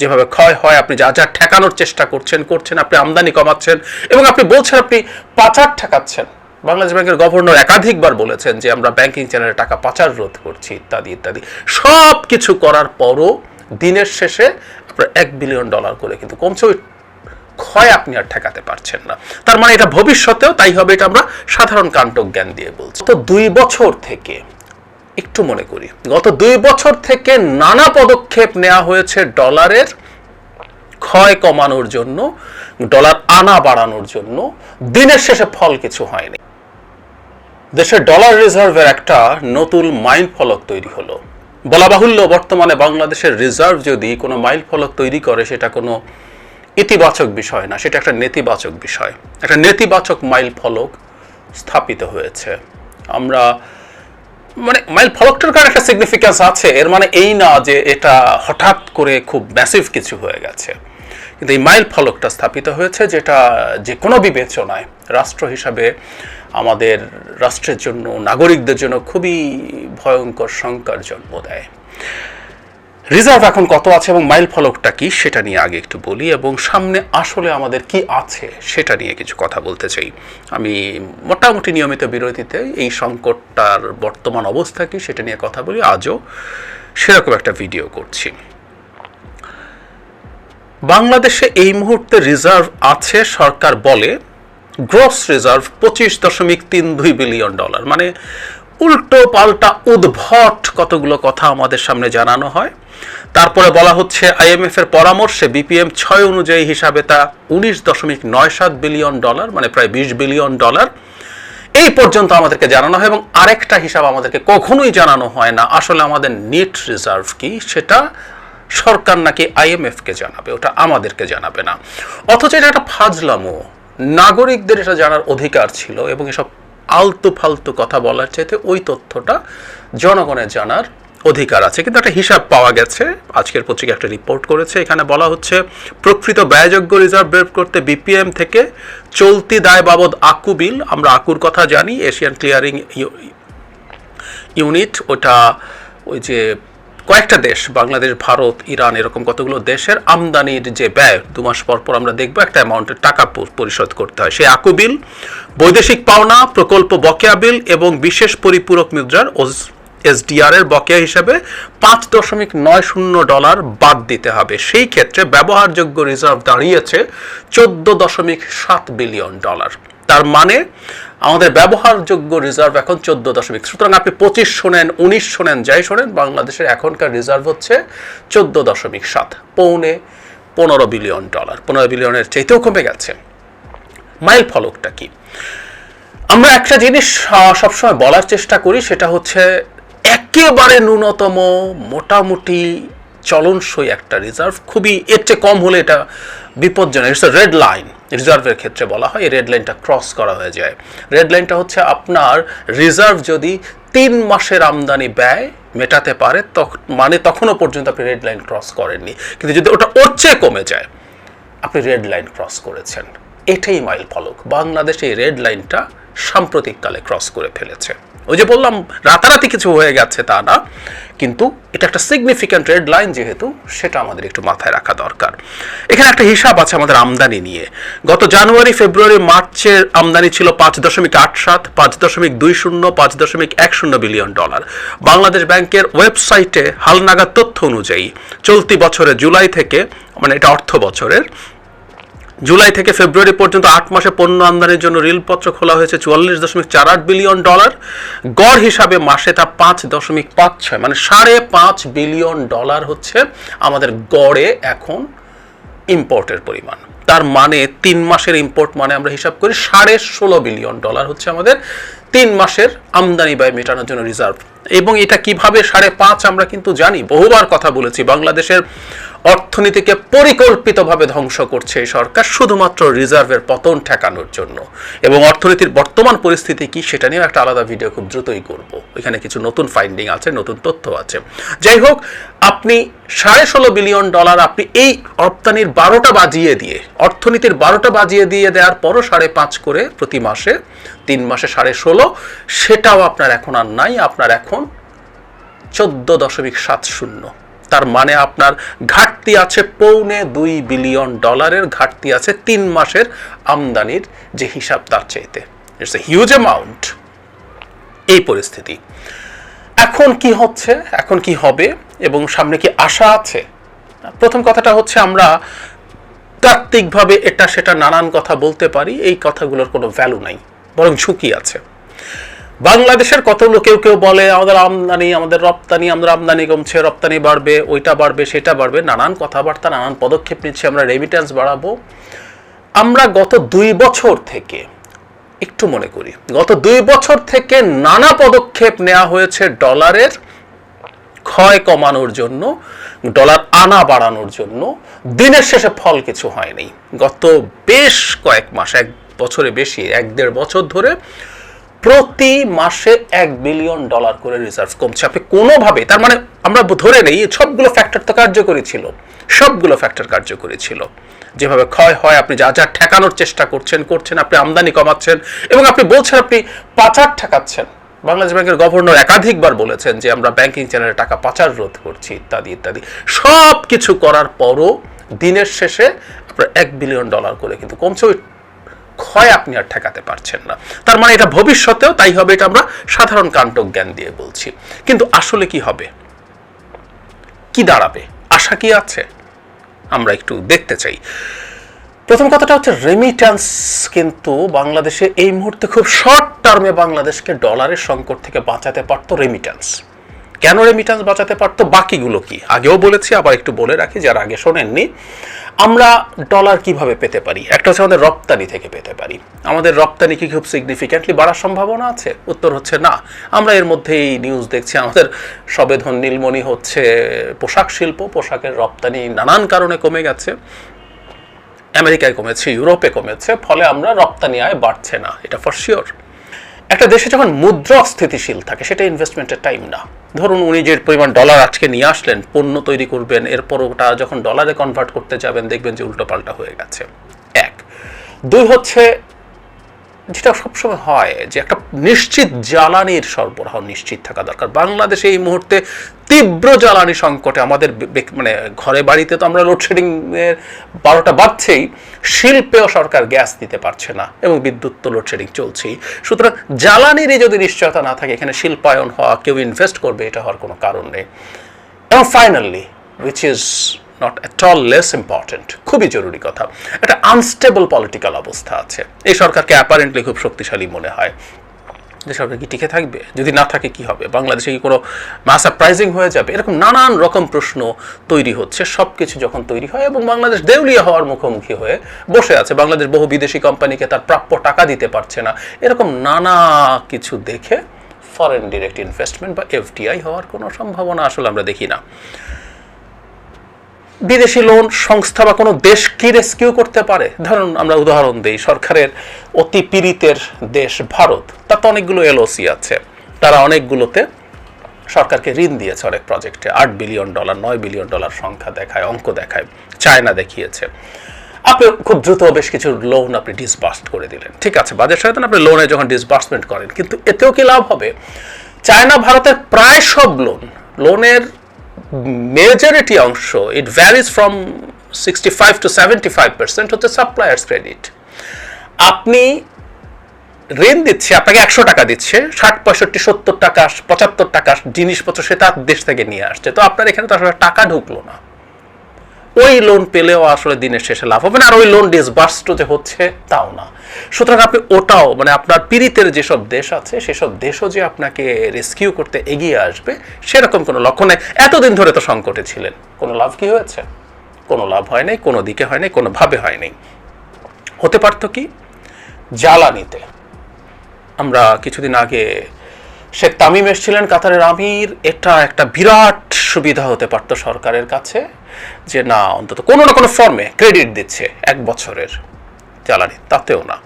যেভাবে ক্ষয় হয়, আপনি যা যা ঠেকানোর চেষ্টা করছেন করছেন, আপনি আমদানি কমাচ্ছেন এবং আপনি বলছেন আপনি পাচার ঠেকাচ্ছেন। বাংলাদেশ ব্যাংকের গভর্নর একাধিকবার বলেছেন যে আমরা ব্যাংকিং চ্যানেলে টাকা পাচার রোধ করছি, ইত্যাদি ইত্যাদি। সব কিছু করার পরও দিনের শেষে আপনার এক বিলিয়ন ডলার করে কিন্তু কমছে। ওই ক্ষয় আপনি আর ঠেকাতে পারছেন না। তার মানে এটা ভবিষ্যতেও তাই হবে, এটা আমরা সাধারণ কাণ্টক জ্ঞান দিয়ে বলছি। তো দুই বছর থেকে একটু মনে করি। গত দুই বছর থেকে নানা পদক্ষেপ নেওয়া হয়েছে ডলারের ক্ষয় কমানোর জন্য, ডলার আনা বাড়ানোর জন্য। দিনের শেষে ফল কিছু হয়নি। দেশের ডলার রিজার্ভের একটা নতুন মাইল ফলক তৈরি হলো। বলা বাহুল্য, বর্তমানে বাংলাদেশের রিজার্ভ যদি কোনো মাইল ফলক তৈরি করে, সেটা কোনো ইতিবাচক বিষয় না, সেটা একটা নেতিবাচক বিষয়। একটা নেতিবাচক মাইল ফলক স্থাপিত হয়েছে। আমরা মানে মাইল ফলকটার কারণে একটা সিগনিফিক্যান্স আছে। এর মানে এই না যে এটা হঠাৎ করে খুব ম্যাসিভ কিছু হয়ে গেছে। কিন্তু এই মাইল ফলকটা স্থাপিত হয়েছে যেটা যে কোনো বিবেচনায় রাষ্ট্র হিসাবে আমাদের রাষ্ট্রের জন্য, নাগরিকদের জন্য খুবই ভয়ঙ্কর, শঙ্কার জন্ম দেয়। রিজার্ভ এখন কত আছে এবং মাইল ফলকটা কি সেটা নিয়ে আগে একটু বলি এবং সামনে আসলে আমাদের কি আছে সেটা নিয়ে কিছু কথা বলতে চাই। আমি মোটামুটি নিয়মিত বিরতিতে এই সংকটটার বর্তমান অবস্থা কি সেটা নিয়ে কথা বলি, আজও সেরকম একটা ভিডিও করছি। বাংলাদেশে এই মুহূর্তে রিজার্ভ আছে, সরকার বলে গ্রস রিজার্ভ পঁচিশ দশমিক তিন দুই বিলিয়ন ডলার মানে উল্টো পাল্টা উদ্ভট কতগুলো কথা আমাদের সামনে জানানো হয়। তারপরে বলা হচ্ছে, আইএমএফ এর পরামর্শে বিপিএম ছয় অনুযায়ী হিসাবে তা উনিশ দশমিক নয় সাত বিলিয়ন ডলার মানে প্রায় বিশ বিলিয়ন ডলার। এই পর্যন্ত আমাদেরকে জানানো হয় এবং আরেকটা হিসাব আমাদেরকে কখনোই জানানো হয় না। আসলে আমাদের নেট রিজার্ভ কি সেটা সরকার নাকি আইএমএফকে জানাবে, ওটা আমাদেরকে জানাবে না। অথচ এটা একটা ফাজলামো। নাগরিকদের এটা জানার অধিকার ছিল এবং এসব আলতু ফালতু কথা বলার চাইতে ওই তথ্যটা জনগণের জানার অধিকার আছে। কিন্তু একটা হিসাব পাওয়া গেছে। আজকের পত্রিকা একটা রিপোর্ট করেছে। এখানে বলা হচ্ছে, প্রকৃত ব্যয়যোগ্য রিজার্ভ বের করতে বিপিএম থেকে চলতি দায় বাবদ আকু বিল। আমরা আকুর কথা জানি। এশিয়ান ক্লিয়ারিং ইউনিট ওটা ওই যে কয়েকটা দেশ, বাংলাদেশ, ভারত, ইরান, এরকম কতগুলো দেশের আমদানির যে ব্যয়, দু মাস পর পর আমরা দেখব একটা অ্যামাউন্টের টাকা পরিশোধ করতে হয়। সেই আকু বিল, বৈদেশিক পাওনা, প্রকল্প বকেয়া বিল এবং বিশেষ পরিপূরক মুদ্রার এসডিআর এর বকেয়া হিসেবে পাঁচ দশমিক নয় শূন্য ডলার বাদ দিতে হবে। সেই ক্ষেত্রে ব্যবহারযোগ্য রিজার্ভ দাঁড়িয়েছে চোদ্দ দশমিক সাত বিলিয়ন ডলার তার মানে আমাদের ব্যবহারযোগ্য রিজার্ভ এখন চোদ্দ দশমিক। সুতরাং আপনি পঁচিশ শোনেন, উনিশ শোনেন, যাই শোনেন, বাংলাদেশের এখনকার রিজার্ভ হচ্ছে চোদ্দ দশমিক সাত, পৌনে পনেরো বিলিয়ন ডলার। পনেরো বিলিয়নের চাইতেও কমে গেছে। মাইল ফলকটা কি? আমরা একটা জিনিস সবসময় বলার চেষ্টা করি, সেটা হচ্ছে একেবারে ন্যূনতম, মোটামুটি চলনসই একটা রিজার্ভ খুবই, এর চেয়ে কম হলে এটা বিপজ্জনক। ইটস রেড লাইন রিজার্ভের ক্ষেত্রে বলা হয়। এই রেড লাইনটা ক্রস করা হয়ে যায়। রেড লাইনটা হচ্ছে আপনার রিজার্ভ যদি তিন মাসের আমদানি ব্যয় মেটাতে পারে তখন মানে তখনও পর্যন্ত আপনি রেড লাইন ক্রস করেননি। কিন্তু যদি ওটা ওর চেয়ে কমে যায়, আপনি রেড লাইন ক্রস করেছেন। এটাই মাইল ফলক। বাংলাদেশ এই রেড লাইনটা সাম্প্রতিককালে ক্রস করে ফেলেছে। ওই যে বললাম, রাতারাতি কিছু হয়ে গেছে তা না। কিন্তু এটা একটা সিগনিফিক্যান্ট রেড লাইন যেহেতু, সেটা আমাদের একটু মাথায় রাখা দরকার। এখানে একটা হিসাব আছে আমাদের আমদানি নিয়ে। গত জানুয়ারি, ফেব্রুয়ারি, মার্চের আমদানি ছিল পাঁচ দশমিক আট সাত, পাঁচ দশমিক দুই শূন্য, পাঁচ দশমিক এক শূন্য বিলিয়ন ডলার। বাংলাদেশ ব্যাংকের ওয়েবসাইটে হালনাগাদ তথ্য অনুযায়ী চলতি বছরে জুলাই থেকে মানে এটা অর্থ বছরের জুলাই থেকে ফেব্রুয়ারি পর্যন্ত আট মাসে পণ্য আমদানির জন্য রেলপত্র খোলা হয়েছে চুয়াল্লিশ দশমিক চার আট বিলিয়ন ডলার। গড় হিসাবে মাসে তা পাঁচ দশমিক পাঁচ ছয় মানে সাড়ে পাঁচ বিলিয়ন ডলার হচ্ছে আমাদের গড়ে এখন ইম্পোর্টের পরিমাণ। তার মানে তিন মাসের ইম্পোর্ট মানে আমরা হিসাব করি সাড়ে ষোলো বিলিয়ন ডলার হচ্ছে আমাদের তিন মাসের আমদানি ব্যয় মেটানোর জন্য রিজার্ভ এবং এটা কীভাবে সাড়ে পাঁচ আমরা কিন্তু জানি, বহুবার কথা বলেছি। বাংলাদেশের অর্থনীতিকে পরিকল্পিতভাবে ধ্বংস করছে এই সরকার শুধুমাত্র রিজার্ভের পতন ঠেকানোর জন্য। এবং অর্থনীতির বর্তমান পরিস্থিতি কি সেটা নিয়ে একটা আলাদা ভিডিও খুব দ্রুতই করব। এখানে কিছু নতুন ফাইন্ডিং আছে, নতুন তথ্য আছে। যাই হোক, আপনি সাড়ে ষোলো বিলিয়ন ডলার আপনি এই রপ্তানির বারোটা বাজিয়ে দিয়ে, অর্থনীতির বারোটা বাজিয়ে দিয়ে দেওয়ার পরও সাড়ে পাঁচ করে প্রতি মাসে, তিন মাসে সাড়ে ষোলো, সেটাও আপনার এখন আর নাই, আপনার এখন চোদ্দ দশমিক সাত শূন্য। তার মানে আপনার ঘাটতি আছে পৌনে দুই বিলিয়ন ডলারের, ঘাটতি আছে তিন মাসের আমদানির যে হিসাব তার চাইতে। ইটস এ হিউজ অ্যামাউন্ট এই পরিস্থিতি। এখন কি হচ্ছে? এখন কি হবে? এবং সামনে কি আশা আছে? প্রথম কথাটা হচ্ছে আমরা তাত্ত্বিকভাবে এটা সেটা নানান কথা বলতে পারি, এই কথাগুলোর কোনো ভ্যালু নাই, বরং ঝুঁকি আছে। বাংলাদেশের কতগুলো কেউ কেউ বলে, আমাদের আমদানি, আমাদের রপ্তানি আমাদের আমদানি কমছে, রপ্তানি বাড়বে, ওইটা বাড়বে, সেটা বাড়বে। নানান কথাবার্তা, নানান পদক্ষেপ নিচ্ছে, আমরা রেমিটেন্স বাড়াবো। আমরা গত দুই বছর থেকে, একটু মনে করি, গত দুই বছর থেকে নানা পদক্ষেপ নেওয়া হয়েছে ডলারের ক্ষয় কমানোর জন্য, ডলার আনা বাড়ানোর জন্য। দিনের শেষে ফল কিছু হয়নি। গত বেশ কয়েক মাস, এক বছরে বেশি, এক দেড় বছর ধরে প্রতি মাসে এক বিলিয়ন ডলার করে রিজার্ভ কমছে। আপনি কোনোভাবে, তার মানে আমরা ধরে নেই সবগুলো ফ্যাক্টর তো কার্যকরী ছিল। সবগুলো ফ্যাক্টর কার্যকরী ছিল। যেভাবে ক্ষয় হয়, আপনি যা যা ঠেকানোর চেষ্টা করছেন করছেন, আপনি আমদানি কমাচ্ছেন, এবং আপনি বলছেন আপনি পাচার ঠেকাচ্ছেন। বাংলাদেশ ব্যাংকের গভর্নর একাধিকবার বলেছেন যে, আমরা ব্যাংকিং চ্যানেলে টাকা পাচার রোধ করছি, ইত্যাদি ইত্যাদি। সব কিছু করার পরও দিনের শেষে আপনার এক বিলিয়ন ডলার করে কিন্তু কমছে। ওই ক্ষয় আপনি আর ঠেকাতে পারছেন না। তার মানে এটা ভবিষ্যতেও তাই হবে, এটা আমরা সাধারণ কাণ্টক জ্ঞান দিয়ে বলছি। কিন্তু আসলে কি হবে? কি দাঁড়াবে? আশা কি আছে? আমরা একটু দেখতে চাই। প্রথম কথাটা হচ্ছে রেমিট্যান্স কিন্তু বাংলাদেশে এই মুহূর্তে খুব শর্ট টার্মে বাংলাদেশকে ডলারের সংকট থেকে বাঁচাতে পারতো রেমিট্যান্স কেন রেমিট্যান্স বাঁচাতে পারতো, বাকিগুলো কি? আগেও বলেছি, আবার একটু বলে রাখি, যারা আগে শোনেননি, আমরা ডলার কীভাবে পেতে পারি? একটা হচ্ছে আমাদের রপ্তানি থেকে পেতে পারি। আমাদের রপ্তানি কি খুব সিগনিফিক্যান্টলি বাড়ার সম্ভাবনা আছে? উত্তর হচ্ছে না। আমরা এর মধ্যেই নিউজ দেখছি, আমাদের সবেধন নীলমণি হচ্ছে পোশাক শিল্প, পোশাকের রপ্তানি নানান কারণে কমে গেছে। আমেরিকায় কমেছে, ইউরোপে কমেছে, ফলে আমরা রপ্তানি আয় বাড়ছে না, এটা ফর শিওর একটা দেশে যখন মুদ্রা স্থিতিশীল থাকে, সেটা ইনভেস্টমেন্টের টাইম না। ধরুন উনি যে পরিমাণ ডলার আজকে নিয়ে আসলেন, পণ্য তৈরি করবেন, এরপর ওটা যখন ডলারে কনভার্ট করতে যাবেন, দেখবেন যে উল্টোপাল্টা হয়ে গেছে। এক। দুই হচ্ছে যেটা সবসময় হয় যে একটা নিশ্চিত জ্বালানির সরবরাহ নিশ্চিত থাকা দরকার। বাংলাদেশে এই মুহূর্তে তীব্র জ্বালানি সংকটে আমাদের মানে ঘরে বাড়িতে তো আমরা লোডশেডিং বারোটা বাজছেই শিল্পেও সরকার গ্যাস দিতে পারছে না এবং বিদ্যুৎ তো লোডশেডিং চলছেই। সুতরাং জ্বালানিরই যদি নিশ্চয়তা না থাকে, এখানে শিল্পায়ন হওয়া, কেউ ইনভেস্ট করবে, এটা হওয়ার কোনো কারণ নেই। এবং finally which is not at all less important খুবই জরুরি কথা। একটা আনস্টেবল পলিটিক্যাল অবস্থা আছে। এই সরকারকে অ্যাপারেন্টলি খুব শক্তিশালী মনে হয়। যে সরকার কি টিকে থাকবে? যদি না থাকে, কি হবে? বাংলাদেশে কি কোনো মাস সারপ্রাইজিং হয়ে যাবে? এরকম নানান রকম প্রশ্ন তৈরি হচ্ছে। সব কিছু যখন তৈরি হয় এবং বাংলাদেশ দেউলিয়া হওয়ার মুখোমুখি হয়ে বসে আছে, বাংলাদেশ বহু বিদেশি কোম্পানিকে তার প্রাপ্য টাকা দিতে পারছে না। এরকম নানা কিছু দেখে ফরেন ডিরেক্ট ইনভেস্টমেন্ট বা এফডিআই হওয়ার কোনো সম্ভাবনা আসলে আমরা দেখি না। বিদেশি লোন সংস্থা বা কোনো দেশ কি রেস্কিউ করতে পারে? ধরুন, আমরা উদাহরণ দিই, সরকারের অতি পীড়িতের দেশ ভারত। তার তো অনেকগুলো এলওসি আছে। তারা অনেকগুলোতে সরকারকে ঋণ দিয়েছে অনেক প্রজেক্টে আট বিলিয়ন ডলার নয় বিলিয়ন ডলার সংখ্যা দেখায়, অঙ্ক দেখায়, চায়না দেখিয়েছে। আপনি খুব দ্রুত বেশ কিছু লোন আপনি ডিসবার্সড করে দিলেন। ঠিক আছে বাজার সহায়তা আপনি লোনে যখন ডিসবার্সমেন্ট করেন, কিন্তু এতেও কি লাভ হবে? চায়না, ভারতের প্রায় সব লোন লোনের মেজরিটি অংশ it varies from sixty five to seventy five percent হচ্ছে সাপ্লায়ার্স ক্রেডিট আপনি ঋণ দিচ্ছে, আপনাকে একশো টাকা দিচ্ছে, ষাট, পঁয়ষট্টি, সত্তর টাকা, পঁচাত্তর টাকা জিনিসপত্র সে তার দেশ থেকে নিয়ে আসছে, তো আপনার এখানে তো আসলে টাকা ঢুকলো না। ওই লোন পেলেও আসলে দিনের শেষে লাভ হবে না, আর ওই লোন ডিসবার্সড যে হচ্ছে তাও না। সুতরাং আপনি ওটাও মানে আপনার পীড়িতের যেসব দেশ আছে, সেসব দেশও যে আপনাকে রেস্কিউ করতে এগিয়ে আসবে, সেরকম কোনো লক্ষ্য নেই। এতদিন ধরে তো সংকটে ছিলেন। কোনো লাভ কি হয়েছে? কোনো লাভ হয় নাই, কোনো দিকে হয় নাই, কোনোভাবে হয় নাই। হতে পারতো কি? জ্বালানিতে। আমরা কিছুদিন আগে শেখ তামিম এসেছিলেন কাতারের আমির। এটা একটা বিরাট সুবিধা হতে পারতো সরকারের কাছে যে না, অন্তত কোনো না কোনো ফর্মে ক্রেডিট দিচ্ছে এক বছরের জ্বালানি, তাতেও না।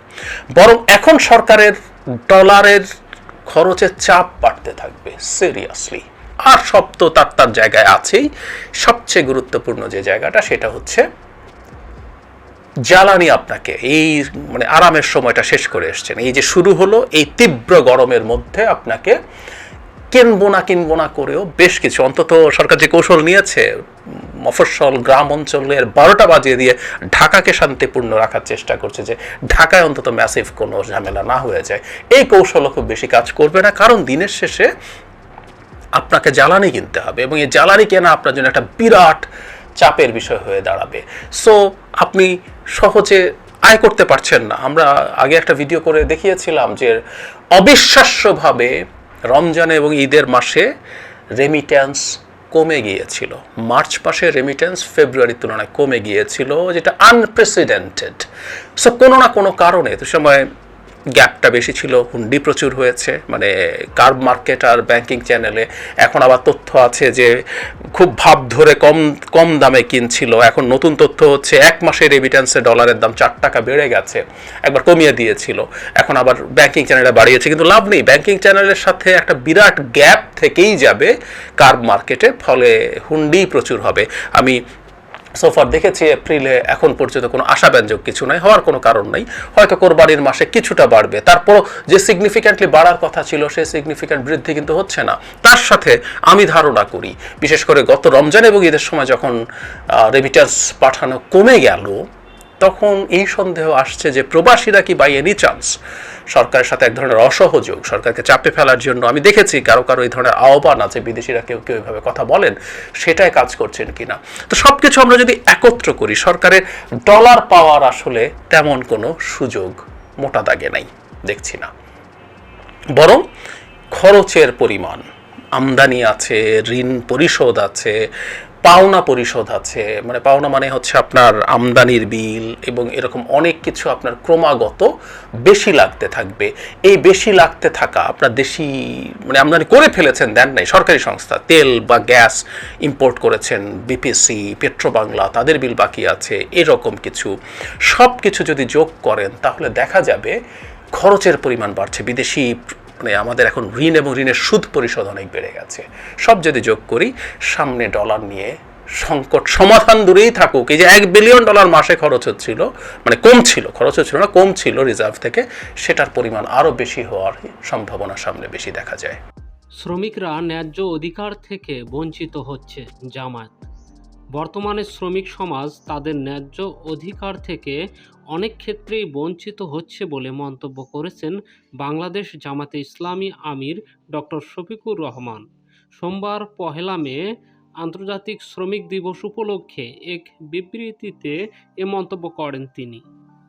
বরং এখন সরকারের ডলারের খরচের চাপ বাড়তে থাকবে সিরিয়াসলি আর সব তো তার তার জায়গায় আছেই। সবচেয়ে গুরুত্বপূর্ণ যে জায়গাটা, সেটা হচ্ছে জ্বালানি আপনাকে এই মানে আরামের সময়টা শেষ করে এসছেন। এই যে শুরু হলো, এই তীব্র গরমের মধ্যে আপনাকে কিনবো না কিনবো না করেও বেশ কিছু, অন্তত সরকার যে কৌশল নিয়েছে, মফস্বল গ্রাম অঞ্চলের বারোটা বাজিয়ে দিয়ে ঢাকাকে শান্তিপূর্ণ রাখার চেষ্টা করছে যে ঢাকায় অন্তত ম্যাসিভ কোনো ঝামেলা না হয়ে যায়। এই কৌশলও খুব বেশি কাজ করবে না, কারণ দিনের শেষে আপনাকে জ্বালানি কিনতে হবে এবং এই জ্বালানি কেনা আপনার জন্য একটা বিরাট চাপের বিষয় হয়ে দাঁড়াবে। সো আপনি সহজে আয় করতে পারছেন না। আমরা আগে একটা ভিডিও করে দেখিয়েছিলাম যে অবিশ্বাস্যভাবে রমজান এবং ঈদের মাসে রেমিট্যান্স কমে গিয়েছিল। মার্চ মাসে রেমিট্যান্স ফেব্রুয়ারির তুলনায় কমে গিয়েছিল, যেটা আনপ্রেসিডেন্টেড সো কোনো না কোনো কারণে তো সময় গ্যাপটা বেশি ছিল, হুন্ডি প্রচুর হয়েছে মানে কার্ব মার্কেট আর ব্যাংকিং চ্যানেলে এখন আবার তথ্য আছে যে খুব ভাব ধরে কম কম দামে কিনছিল। এখন নতুন তথ্য হচ্ছে এক মাসের রেমিট্যান্সে ডলারের দাম চার টাকা বেড়ে গেছে, একবার কমিয়ে দিয়েছিল। এখন আবার ব্যাংকিং চ্যানেলে বাড়িয়েছে, কিন্তু লাভ নেই। ব্যাংকিং চ্যানেলের সাথে একটা বিরাট গ্যাপ থেকেই যাবে কার্ব মার্কেটে, ফলে হুন্ডি প্রচুর হবে। আমি সোফার দেখেছি এপ্রিলে এখন পর্যন্ত কোনো আশাব্যঞ্জক কিছু নাই, হওয়ার কোনো কারণ নাই। হয়তো কোরবানির মাসে কিছুটা বাড়বে। তারপরও যে সিগনিফিক্যান্টলি বাড়ার কথা ছিল, সে সিগনিফিক্যান্ট বৃদ্ধি কিন্তু হচ্ছে না। তার সাথে আমি ধারণা করি, বিশেষ করে গত রমজান এবং ঈদের সময় যখন রেমিটেন্স পাঠানো কমে গেল তখন এই সন্দেহ আসছে যে প্রবাসীরা কি বাই এনি চান্স সরকারের সাথে এক ধরনের অসহযোগ, সরকারকে চাপে ফেলার জন্য, আমি দেখেছি কারও কারও এই ধরনের আহ্বান আছে, বিদেশিরা কেউ কেউ এভাবে কথা বলেন, সেটাই কাজ করছেন কিনা? তো সব কিছু আমরা যদি একত্র করি, সরকারের ডলার পাওয়ার আসলে তেমন কোনো সুযোগ মোটা দাগে নাই, দেখছি না। বরং খরচের পরিমাণ, আমদানি আছে, ঋণ পরিশোধ আছে পাওনা পরিশোধ আছে। মানে পাওনা মানে হচ্ছে আপনার আমদানির বিল এবং এরকম অনেক কিছু আপনার ক্রমাগত বেশি লাগতে থাকবে। এই বেশি লাগতে থাকা আপনার দেশি মানে আমদানি করে ফেলেছেন, দেন নাই, সরকারি সংস্থা, তেল বা গ্যাস ইম্পোর্ট করেছেন, বিপিসি, পেট্রোবাংলা, তাদের বিল বাকি আছে, এরকম কিছু। সব কিছু যদি যোগ করেন, তাহলে দেখা যাবে খরচের পরিমাণ বাড়ছে। বিদেশি মানে আমাদের এখন ঋণ এবং ঋণের সুদ পরিশোধ অনেক বেড়ে গেছে। সব যদি যোগ করি, সামনে ডলার নিয়ে সংকট সমাধান দূরেই থাকুক। এই যে এক বিলিয়ন ডলার মাসে খরচ হচ্ছিল মানে কম ছিল খরচ হচ্ছিল না কম ছিল রিজার্ভ থেকে, সেটার পরিমাণ আরও বেশি হওয়ার সম্ভাবনা সামনে বেশি দেখা যায়। শ্রমিকরা ন্যায্য অধিকার থেকে বঞ্চিত হচ্ছে জামায়াত। বর্তমানে শ্রমিক সমাজ তাদের ন্যায্য অধিকার থেকে অনেক ক্ষেত্রেই বঞ্চিত হচ্ছে বলে মন্তব্য করেছেন বাংলাদেশ জামাতে ইসলামী আমির ডক্টর শফিকুর রহমান। সোমবার পহেলা মে আন্তর্জাতিক শ্রমিক দিবস উপলক্ষে এক বিবৃতিতে এ মন্তব্য করেন তিনি।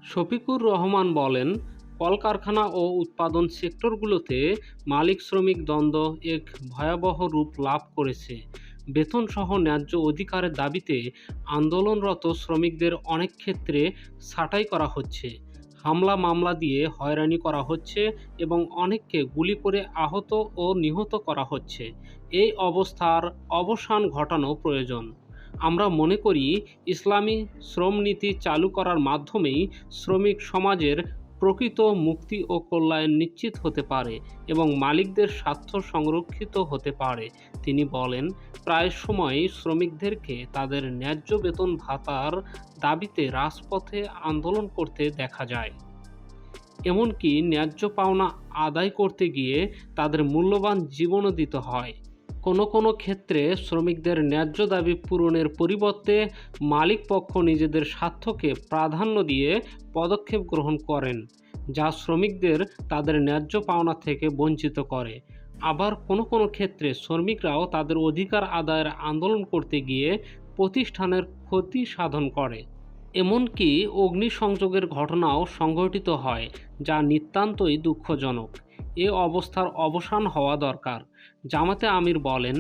শফিকুর রহমান বলেন, কলকারখানা ও উৎপাদন সেক্টরগুলোতে মালিক শ্রমিক দ্বন্দ্ব এক ভয়াবহ রূপ লাভ করেছে। বেতনসহ ন্যায্য অধিকারের দাবিতে আন্দোলনরত শ্রমিকদের অনেক ক্ষেত্রে ছাঁটাই করা হচ্ছে। হামলা মামলা দিয়ে হয়রানি করা হচ্ছে এবং অনেককে গুলি করে আহত ও নিহত করা হচ্ছে। এই অবস্থার অবসান ঘটানো প্রয়োজন। আমরা মনে করি, ইসলামী শ্রমনীতি চালু করার মাধ্যমেই শ্রমিক সমাজের প্রকৃত মুক্তি ও কল্যাণ নিশ্চিত হতে পারে এবং মালিকদের স্বার্থ সংরক্ষিত হতে পারে। তিনি বলেন, প্রায় সময়ই শ্রমিকদেরকে তাদের ন্যায্য বেতন ভাতার দাবিতে রাজপথে আন্দোলন করতে দেখা যায়। এমনকি ন্যায্য পাওনা আদায় করতে গিয়ে তাদের মূল্যবান জীবনও দিতে হয়। কোনো কোনো ক্ষেত্রে শ্রমিকদের ন্যায্য দাবি পূরণের পরিবর্তে মালিক পক্ষ নিজেদের স্বার্থকে প্রাধান্য দিয়ে পদক্ষেপ গ্রহণ করেন, যা শ্রমিকদের তাদের ন্যায্য পাওনা থেকে বঞ্চিত করে। আবার কোনো কোনো ক্ষেত্রে শ্রমিকরাও তাদের অধিকার আদায়ের আন্দোলন করতে গিয়ে প্রতিষ্ঠানের ক্ষতি সাধন করে। এমনকি অগ্নিসংযোগের ঘটনাও সংঘটিত হয়, যা নিতান্তই দুঃখজনক। এ অবস্থার অবসান হওয়া দরকার। জামাতে আমির বলেন,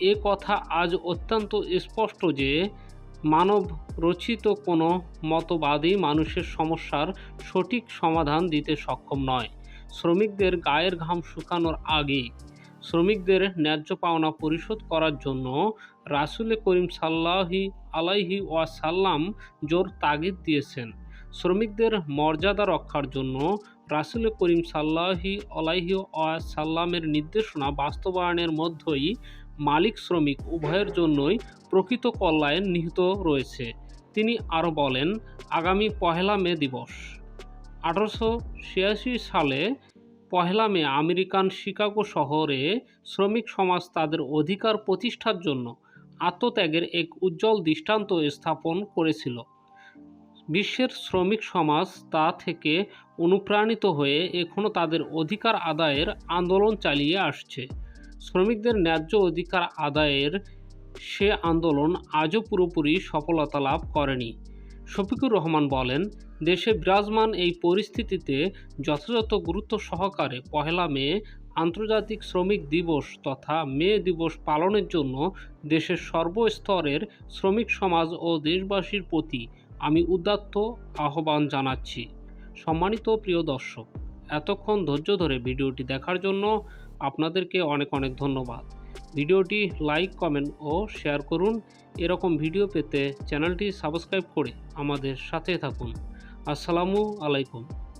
এ কথা আজ অত্যন্ত স্পষ্ট যে মানব রচিত কোনো মতবাদই মানুষের সমস্যার সঠিক সমাধান দিতে সক্ষম নয়। শ্রমিকদের গায়ের ঘাম শুকানোর আগেই শ্রমিকদের ন্যায্য পাওনা পরিশোধ করার জন্য রাসুল করিম সাল্লাহি আলাইহি ওয়াসাল্লাম জোর তাগিদ দিয়েছেন। শ্রমিকদের মর্যাদা রক্ষার জন্য রাসুল করিম সাল্লাহি আলাইহি ওয়াসাল্লামের নির্দেশনা বাস্তবায়নের মধ্যেই মালিক শ্রমিক উভয়ের জন্যই প্রকৃত কল্যাণ নিহিত রয়েছে। তিনি আরও বলেন, আগামী পহেলা মে দিবস। আঠারোশো ছিয়াশি সালে পহেলা মে আমেরিকান শিকাগো শহরে শ্রমিক সমাজ তাদের অধিকার প্রতিষ্ঠার জন্য আত্মত্যাগের এক উজ্জ্বল দৃষ্টান্ত স্থাপন করেছিল। বিশ্বের শ্রমিক সমাজ তা থেকে অনুপ্রাণিত হয়ে এখনও তাদের অধিকার আদায়ের আন্দোলন চালিয়ে আসছে। শ্রমিকদের ন্যায্য অধিকার আদায়ের সে আন্দোলন আজও পুরোপুরি সফলতা লাভ করেনি। শফিকুর রহমান বলেন, দেশে বিরাজমান এই পরিস্থিতিতে যথাযথ গুরুত্ব সহকারে পহেলা মে আন্তর্জাতিক শ্রমিক দিবস তথা মে দিবস পালনের জন্য দেশের সর্বস্তরের শ্রমিক সমাজ ও দেশবাসীর প্রতি আমি উদাত্ত আহ্বান জানাচ্ছি। সম্মানিত প্রিয় দর্শক, এতক্ষণ ধৈর্য ধরে ভিডিওটি দেখার জন্য আপনাদেরকে অনেক অনেক ধন্যবাদ। ভিডিওটি লাইক, কমেন্ট ও শেয়ার করুন। এরকম ভিডিও পেতে চ্যানেলটি সাবস্ক্রাইব করে আমাদের সাথে থাকুন। আসসালামু আলাইকুম।